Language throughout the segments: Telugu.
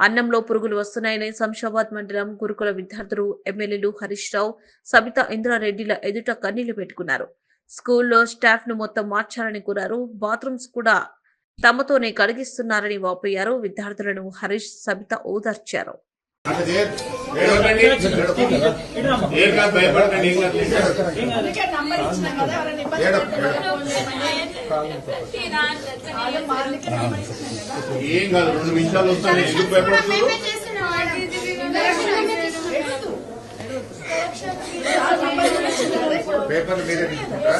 అన్నంలో పురుగులు వస్తున్నాయని శంషాబాద్ మండలం గురుకుల విద్యార్థులు ఎమ్మెల్యేలు హరీష్ రావు సబితా ఇంద్రారెడ్డిల ఎదుట కన్నీళ్ళు పెట్టుకున్నారు. స్కూల్లో స్టాఫ్ను మొత్తం మార్చాలని కోరారు. బాత్రూమ్స్ కూడా తమతోనే కడిగిస్తున్నారని వాపోయారు. విద్యార్థులను హరీష్ సబిత ఓదార్చారు. భయపడకండి, ఏం కాదు. రెండు నిమిషాలు వస్తాయి ఎందుకు భయపడుతున్నారు నంబర్ కూడా ఇచ్చినాం కదా ఇప్పుడు. పేపర్ మీరే తీసుకుంటారా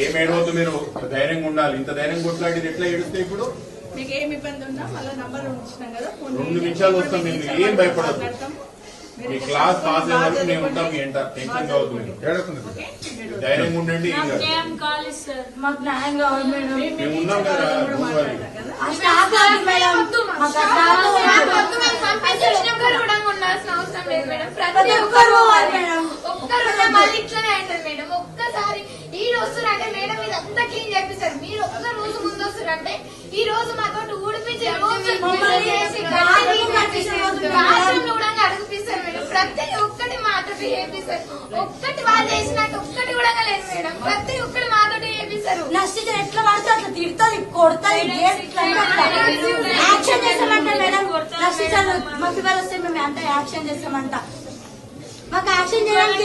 ఏం ఏడవద్దు మీరు ధైర్యంగా ఉండాలి ఇంత ధైర్యం కొట్లాడింది ఎట్లా ఏడుస్తే ఇప్పుడు మీకు ఏమి ఇబ్బంది ఉన్నా మళ్ళీ నంబర్ ఇచ్చినాం కదా రెండు. నిమిషాలు వస్తాం మేము టీచర్ ఏం. మీరు మీ క్లాస్ పాస్ అయ్యే వరకు మేము ఉంటాం మీ ఎంట టెన్షన్ కావద్దు మీరు? ధైర్యంగా ఉండండి మాకు న్యాయం కావాలి మేడం. మేము ఉన్నాం కదా, వాళ్ళతో కూడా don't worry. మాట్లాడతాం కదా. ఆ స్టాఫ్ కాదు మేడం మాకు ఆ స్టాఫ్ మాకొద్దు, మేము పంపించేసినాం కూడా కూడా ఉండాల్సిన అవసరం లేదు మేడం. ప్రతి ప్రతి ఒక్కరు ఒక్కరు పోవాలి మేడం. ఒక్కరు ఉంటే మళ్ళీ ఇట్లనే అవుతుంది మేడం ఒక్కసారి ఈ రోజు వస్తున్నారంటే మేడం ఇది అంతా క్లీన్ చేపిస్తారు మీరు ఒక్క రోజు ముందు వస్తున్నారంటే ఈ రోజు మాతో ఊడిపించి కూడా అడుగుపిస్తారు మేడం. ప్రతి ఒక్కటి చేపిస్తారు. ఒక్కటి వాళ్ళు చేసినట్టు ఒక్కటి కూడా లేదు మేడం. ప్రతి ఒక్కటి మాతో చేపిస్తారు. నష్టిత ఎట్లా పడితే అట్లా తిడుతుంది కొడుతుంది. యాక్షన్ చేస్తామంట మేడం నష్టిత మాకు ఇవాళ వస్తే మేము అంటే యాక్షన్ చేస్తామంట. మాకు యాక్షన్ చేయడానికి